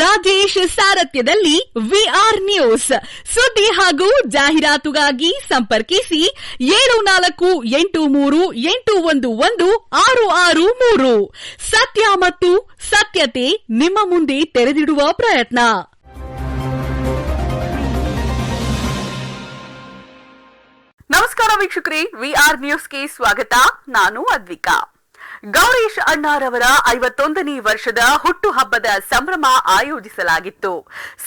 Rajesh ಸಾರಥ್ಯದಲ್ಲಿ VR news. ಸುದ್ದಿ ಹಾಗೂ ಜಾಹೀರಾತುಗಾಗಿ ಸಂಪರ್ಕಿಸಿ ಏಳು ನಾಲ್ಕು ಎಂಟು ಮೂರು ಎಂಟು ಒಂದು ಒಂದು ಆರು ಆರು ಮೂರು. ಸತ್ಯ ಮತ್ತು ಸತ್ಯತೆ ನಿಮ್ಮ ಮುಂದೆ ತೆರೆದಿಡುವ ಪ್ರಯತ್ನ. ನಮಸ್ಕಾರ ವೀಕ್ಷಕರೇ, ವಿಆರ್ ನ್ಯೂಸ್ಗೆ ಸ್ವಾಗತ. ನಾನು ಅದ್ವಿಕಾ. ಗೌರೀಶ್ ಅಣ್ಣಾರವರ ಐವತ್ತೊಂದನೇ ವರ್ಷದ ಹುಟ್ಟುಹಬ್ಬದ ಸಂಭ್ರಮ ಆಯೋಜಿಸಲಾಗಿತ್ತು.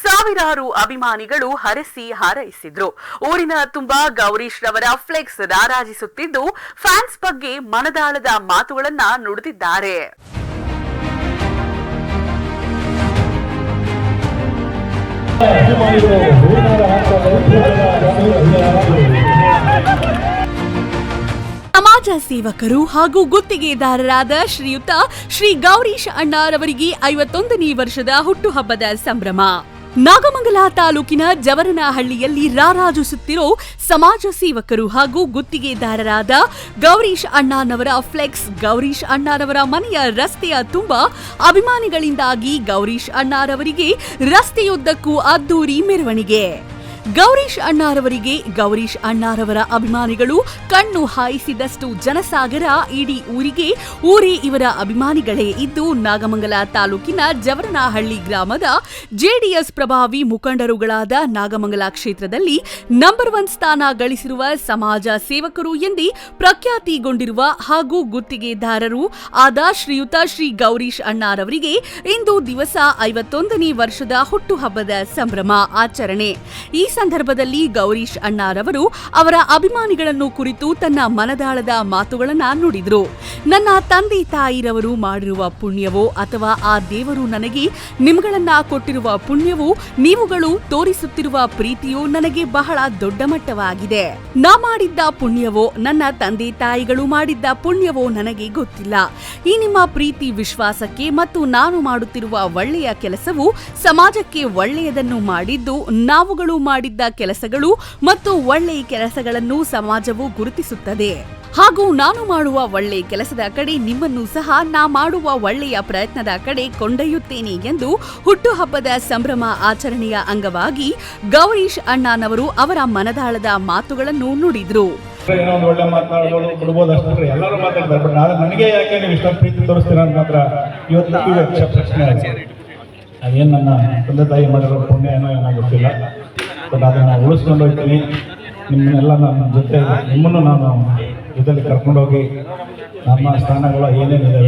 ಸಾವಿರಾರು ಅಭಿಮಾನಿಗಳು ಹರಸಿ ಹಾರೈಸಿದ್ರು. ಊರಿನ ತುಂಬಾ ಗೌರೀಶ್ ರವರ ಫ್ಲೆಕ್ಸ್ ರಾರಾಜಿಸುತ್ತಿದ್ದು, ಫ್ಯಾನ್ಸ್ ಬಗ್ಗೆ ಮನದಾಳದ ಮಾತುಗಳನ್ನ ನುಡಿದಿದ್ದಾರೆ. ಸಮಾಜ ಸೇವಕರು ಹಾಗೂ ಗುತ್ತಿಗೆದಾರರಾದ ಶ್ರೀಯುತ ಶ್ರೀ ಗೌರೀಶ್ ಅಣ್ಣಾರವರಿಗೆ ಐವತ್ತೊಂದನೇ ವರ್ಷದ ಹುಟ್ಟುಹಬ್ಬದ ಸಂಭ್ರಮ. ನಾಗಮಂಗಲ ತಾಲೂಕಿನ ಜವರನಹಳ್ಳಿಯಲ್ಲಿ ರಾರಾಜಿಸುತ್ತಿರೋ ಸಮಾಜ ಸೇವಕರು ಹಾಗೂ ಗುತ್ತಿಗೆದಾರರಾದ ಗೌರೀಶ್ ಅಣ್ಣಾನವರ ಫ್ಲೆಕ್ಸ್, ಗೌರೀಶ್ ಅಣ್ಣಾರವರ ಮನೆಯ ರಸ್ತೆಯ ತುಂಬ ಅಭಿಮಾನಿಗಳಿಂದಾಗಿ ಗೌರೀಶ್ ಅಣ್ಣಾರವರಿಗೆ ರಸ್ತೆಯುದ್ದಕ್ಕೂ ಅದ್ದೂರಿ ಮೆರವಣಿಗೆ. ಗೌರೀಶ್ ಅಣ್ಣಾರವರಿಗೆ ಗೌರೀಶ್ ಅಣ್ಣಾರವರ ಅಭಿಮಾನಿಗಳು ಕಣ್ಣು ಹಾಯಿಸಿದಷ್ಟು ಜನಸಾಗರ ಇಡೀ ಊರಿಗೆ. ಊರೇ ಇವರ ಅಭಿಮಾನಿಗಳೇ ಇದ್ದು ನಾಗಮಂಗಲ ತಾಲೂಕಿನ ಜವರನಹಳ್ಳಿ ಗ್ರಾಮದ ಜೆಡಿಎಸ್ ಪ್ರಭಾವಿ ಮುಖಂಡರುಗಳಾದ ನಾಗಮಂಗಲ ಕ್ಷೇತ್ರದಲ್ಲಿ ನಂಬರ್ ಒನ್ ಸ್ಥಾನ ಗಳಿಸಿರುವ ಸಮಾಜ ಸೇವಕರು ಎಂದೇ ಪ್ರಖ್ಯಾತಿಗೊಂಡಿರುವ ಹಾಗೂ ಗುತ್ತಿಗೆದಾರರು ಆದ ಶ್ರೀಯುತ ಶ್ರೀ ಗೌರೀಶ್ ಅಣ್ಣಾರವರಿಗೆ ಇಂದು ದಿವಸ ಐವತ್ತೊಂದನೇ ವರ್ಷದ ಹುಟ್ಟುಹಬ್ಬದ ಸಂಭ್ರಮ ಆಚರಣೆ. ಈ ಸಂದರ್ಭದಲ್ಲಿ ಗೌರೀಶ್ ಅಣ್ಣಾರವರು ಅವರ ಅಭಿಮಾನಿಗಳನ್ನು ಕುರಿತು ತನ್ನ ಮನದಾಳದ ಮಾತುಗಳನ್ನ ನುಡಿದ್ರು. ನನ್ನ ತಂದೆ ತಾಯಿರವರು ಮಾಡಿರುವ ಪುಣ್ಯವೋ ಅಥವಾ ಆ ದೇವರು ನನಗೆ ನಿಮ್ಗಳನ್ನ ಕೊಟ್ಟಿರುವ ಪುಣ್ಯವೋ, ನೀವುಗಳು ತೋರಿಸುತ್ತಿರುವ ಪ್ರೀತಿಯು ನನಗೆ ಬಹಳ ದೊಡ್ಡ ಮಟ್ಟವಾಗಿದೆ. ನಾ ಮಾಡಿದ್ದ ಪುಣ್ಯವೋ, ನನ್ನ ತಂದೆ ತಾಯಿಗಳು ಮಾಡಿದ್ದ ಪುಣ್ಯವೋ ನನಗೆ ಗೊತ್ತಿಲ್ಲ. ಈ ನಿಮ್ಮ ಪ್ರೀತಿ ವಿಶ್ವಾಸಕ್ಕೆ ಮತ್ತು ನಾನು ಮಾಡುತ್ತಿರುವ ಒಳ್ಳೆಯ ಕೆಲಸವು ಸಮಾಜಕ್ಕೆ ಒಳ್ಳೆಯದನ್ನು ಮಾಡಿದ್ದು, ನಾವುಗಳು ಮಾಡಿದ್ದ ಕೆಲಸಗಳು ಮತ್ತು ಒಳ್ಳೆಯ ಕೆಲಸಗಳನ್ನು ಸಮಾಜವು ಗುರುತಿಸುತ್ತದೆ. ಹಾಗೂ ನಾನು ಮಾಡುವ ಒಳ್ಳೆಯ ಕೆಲಸದ ಕಡೆ ನಿಮ್ಮನ್ನು ಸಹ ನಾ ಮಾಡುವ ಒಳ್ಳೆಯ ಪ್ರಯತ್ನದ ಕಡೆ ಕೊಂಡೊಯ್ಯುತ್ತೇನೆ ಎಂದು ಹುಟ್ಟುಹಬ್ಬದ ಸಂಭ್ರಮ ಆಚರಣೆಯ ಅಂಗವಾಗಿ ಗೌರೀಶ್ ಅಣ್ಣನವರು ಅವರ ಮನದಾಳದ ಮಾತುಗಳನ್ನು ನುಡಿದ್ರು. ಪುಣ್ಯ ಏನೋ ಏನೋ ಬಟ್ ಅದನ್ನು ಉಳಿಸ್ಕೊಂಡು ಹೋಗ್ತೀನಿ ನಿಮ್ಮನ್ನೆಲ್ಲ ನನ್ನ ಜೊತೆ ನಿಮ್ಮನ್ನು ನಾನು ಜೊತೆಯಲ್ಲಿ ಕರ್ಕೊಂಡೋಗಿ ನಮ್ಮ ಸ್ಥಾನಗಳು ಏನೇನಿದೆ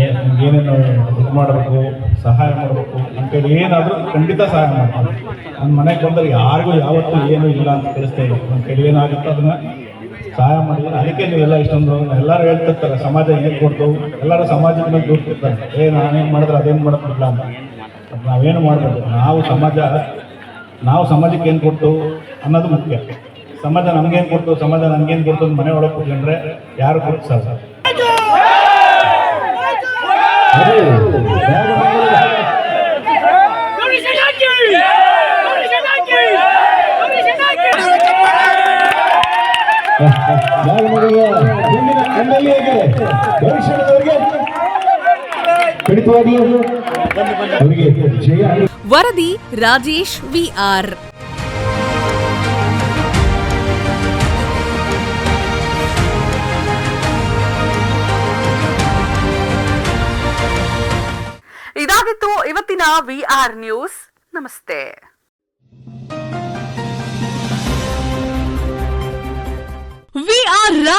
ಏನೇನು ಇದು ಮಾಡಬೇಕು, ಸಹಾಯ ಮಾಡಬೇಕು ಕೈಲಿ ಏನಾದರೂ ಖಂಡಿತ ಸಹಾಯ ಮಾಡ್ತೀನಿ ನನ್ನ ಮನೆಗೆ ಬಂದರೆ ಯಾರಿಗೂ ಯಾವತ್ತೂ ಏನೂ ಇಲ್ಲ ಅಂತ ತಿಳಿಸ್ತಾ ಇಲ್ಲ. ಕೈಲಿ ಏನಾಗುತ್ತೋ ಅದನ್ನು ಸಹಾಯ ಮಾಡಿ ಅದಕ್ಕೆ ನೀವೆಲ್ಲ ಇಷ್ಟೊಂದು ಎಲ್ಲರೂ ಹೇಳ್ತಿರ್ತಾರೆ, ಸಮಾಜ ಏನು ಕೊಡ್ತು? ಎಲ್ಲರೂ ಸಮಾಜದ ಮೇಲೆ ದೂರ್ತಿರ್ತಾರೆ ಏ, ನಾನೇನು ಮಾಡಿದ್ರೆ ಅದೇನು ಮಾಡೋದಿಲ್ಲ ಅಂತ. ನಾವೇನು ಮಾಡಬೇಕು? ನಾವು ಸಮಾಜ ನಾವು ಸಮಾಜಕ್ಕೆ ಏನು ಕೊಡ್ತು ಅನ್ನೋದು ಮುಖ್ಯ. ಸಮಾಜ ನಮಗೇನು ಕೊಡ್ತು ಸಮಾಜ ನಮಗೇನು ಕೊಡ್ತು ಅಂತ ಮನೆ ಒಳಗೆ ಕೂತ್ಕೊಂಡ್ರೆ ಯಾರು ಕೊಡ್ತು ಸರ್ ಸರ್ ಭವಿಷ್ಯದವರಿಗೆ ವರದಿ ರಾಜೇಶ್ ವಿಆರ್. ಇದಾಗಿತ್ತು ಇವತ್ತಿನ ವಿಆರ್ ನ್ಯೂಸ್. ನಮಸ್ತೆ.